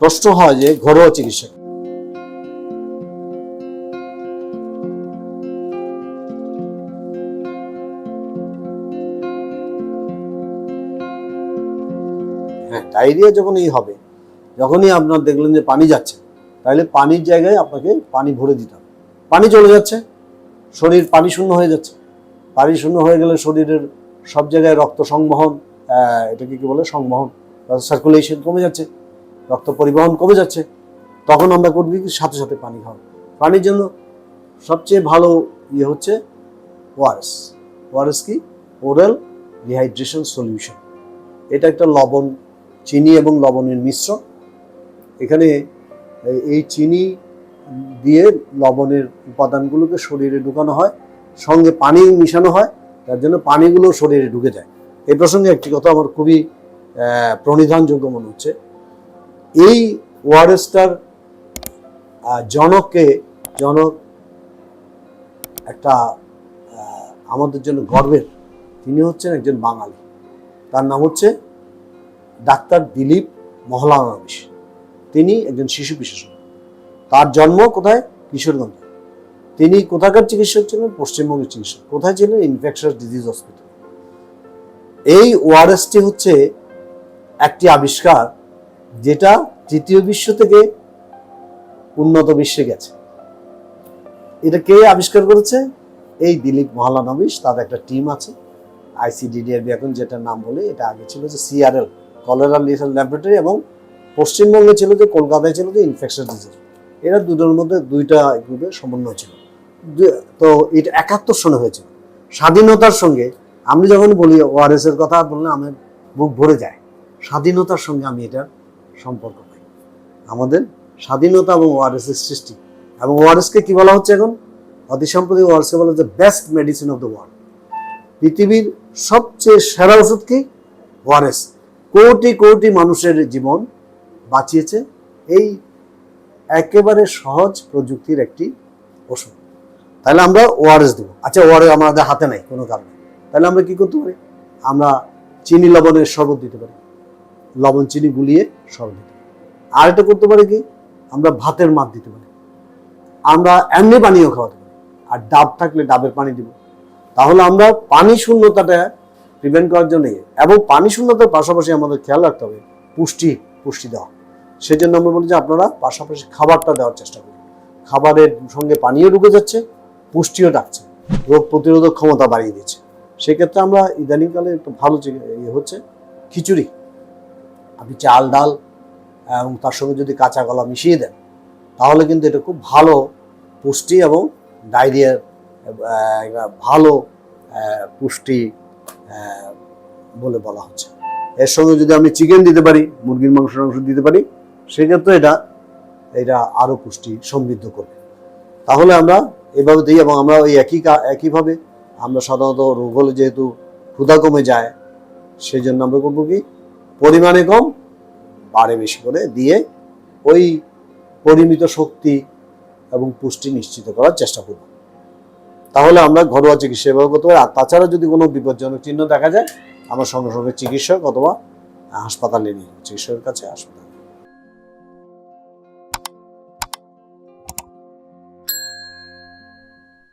প্রশ্ন হয় যে ঘরোয়া চিকিৎসা হ্যাঁ ডায়রিয়া যখনই হবে, যখনই আপনার দেখলেন যে পানি যাচ্ছে, তাহলে পানির জায়গায় আপনাকে পানি ভরে দিতে হবে। পানি চলে যাচ্ছে, শরীর পানি শূন্য হয়ে যাচ্ছে। পানি শূন্য হয়ে গেলে শরীরের সব জায়গায় রক্ত সংবহন এটাকে কি বলে? সংবহন সার্কুলেশন কমে যাচ্ছে, রক্ত পরিবহন কমে যাচ্ছে। তখন আমরা করবি কি? সাথে সাথে পানি খাওয়া। পানির জন্য সবচেয়ে ভালো ইয়ে হচ্ছে ওয়ারেস ওয়ারেস কি? Oral rehydration solution. এটা একটা লবণ চিনি এবং লবণের মিশ্রণ। এখানে এই- চিনি দিয়ে লবণের উপাদানগুলোকে শরীরে ঢুকানো হয়, সঙ্গে পানি মিশানো হয় তার জন্য পানিগুলো শরীরে ঢুকে যায়। এই প্রসঙ্গে একটি কথা আমার খুবই প্রণিধানযোগ্য মনে হচ্ছে। এই ওয়ারেসটার জনককে, জনক একটা আমাদের জন্য গর্বের। তিনি হচ্ছেন একজন বাঙালি। তার নাম হচ্ছে ডাক্তার দিলীপ মহলানবিশ তিনি একজন শিশু বিশেষজ্ঞ। তার জন্ম কোথায়? কিশোরগঞ্জে। তিনি কোথাকার চিকিৎসক ছিলেন? পশ্চিমবঙ্গের চিকিৎসক। কোথায় ছিলেন? ইনফেকশাস ডিজিজ হসপিটাল এই ওআরএসটি হচ্ছে একটি আবিষ্কার যেটা তৃতীয় বিশ্ব থেকে উন্নত বিশ্বে গেছে। এটা কে আবিষ্কার করেছে? এই দিলীপ মহলানবিশ তার একটা টিম আছে। আইসিডিডিআরবি এখন যেটার নাম বলে এটা আগে ছিল যে সিআরএল কলেরা লিসাল ল্যাবরেটরি এবং পশ্চিমবঙ্গে ছিল যে, কলকাতায় ছিল যে ইনফেকশন ডিজিজ এরা দুটোর মধ্যে দুইটা গ্রুপের সমন্বয় ছিল। তো এটা একাত্তর সনে হয়েছিল। স্বাধীনতার সঙ্গে আমি যখন বলি ওআরএস এর কথা বললে আমার বুক ভরে যায়। স্বাধীনতার সঙ্গে আমি এটার সম্পর্ক পাই। আমাদের স্বাধীনতা এবং ওআরএস এর সৃষ্টি। এবং ওআরএস কে বলা হচ্ছে এখন? অতি সম্প্রতি ওআরএস কে বলা হচ্ছে best medicine of the world পৃথিবীর সবচেয়ে সেরা ওষুধ কি? ওআরএস কোটি কোটি মানুষের জীবন বাঁচিয়েছে। এই একেবারে সহজ প্রযুক্তির একটি ওষুধ। তাহলে আমরা ওআরএস দেবো। আচ্ছা ওআরএস আমাদের হাতে নাই, কোনো কারণে। তাহলে আমরা কি করতে পারি? আমরা চিনি লবণের শরবত দিতে পারি। লবণ, চিনি গুলিয়ে শরবত দিতে পারি। আর এটা করতে পারি কি? আমরা ভাতের মাছ দিতে পারি। আমরা এমনি পানিও খাওয়াতে পারি। আর ডাব থাকলে ডাবের পানি দিব। তাহলে আমরা পানি শূন্যতাটা প্রিভেন্ট করার জন্য এবং পানি শূন্যতার পাশাপাশি আমাদের খেয়াল রাখতে হবে, পুষ্টি পুষ্টি দেওয়া। সেই জন্য আমরা বলি যে আপনারা পাশাপাশি খাবারটা দেওয়ার চেষ্টা করুন। খাবারের সঙ্গে পানিও ঢুকে যাচ্ছে, পুষ্টিও ডাকছে। রোগ প্রতিরোধক ক্ষমতা বাড়িয়ে দিচ্ছে। সেক্ষেত্রে আমরা ইদানিংকালে একটু ভালো ইয়ে হচ্ছে, খিচুড়ি। আপনি চাল, ডাল এবং তার সঙ্গে যদি কাঁচা কলা মিশিয়ে দেন, তাহলে কিন্তু এটা খুব ভালো পুষ্টি এবং ডায়রিয়ার ভালো পুষ্টি বলে বলা হচ্ছে। এর সঙ্গে যদি আমি চিকেন দিতে পারি, মুরগির মাংস মাংস দিতে পারি, সেক্ষেত্রে এটা এটা আরও পুষ্টি সমৃদ্ধ করবে। তাহলে আমরা এভাবে দিই এবং আমরা ওই একই একইভাবে আমরা সাধারণত রোগ হলে যেহেতু ক্ষুধা কমে যায় সেই জন্য আমরা করব কি? পরিমাণে কম বাড়ে বেশি করে দিয়ে ওই পরিমিত শক্তি এবং পুষ্টি নিশ্চিত করার চেষ্টা করব। তাহলে আমরা ঘরোয়া চিকিৎসা ব্যবহার করতে পারি। আর তাছাড়া যদি কোনো বিপজ্জনক চিহ্ন দেখা যায়, আমরা সঙ্গে সঙ্গে চিকিৎসক অথবা হাসপাতালে নিয়ে চিকিৎসকের কাছে হাসপাতালে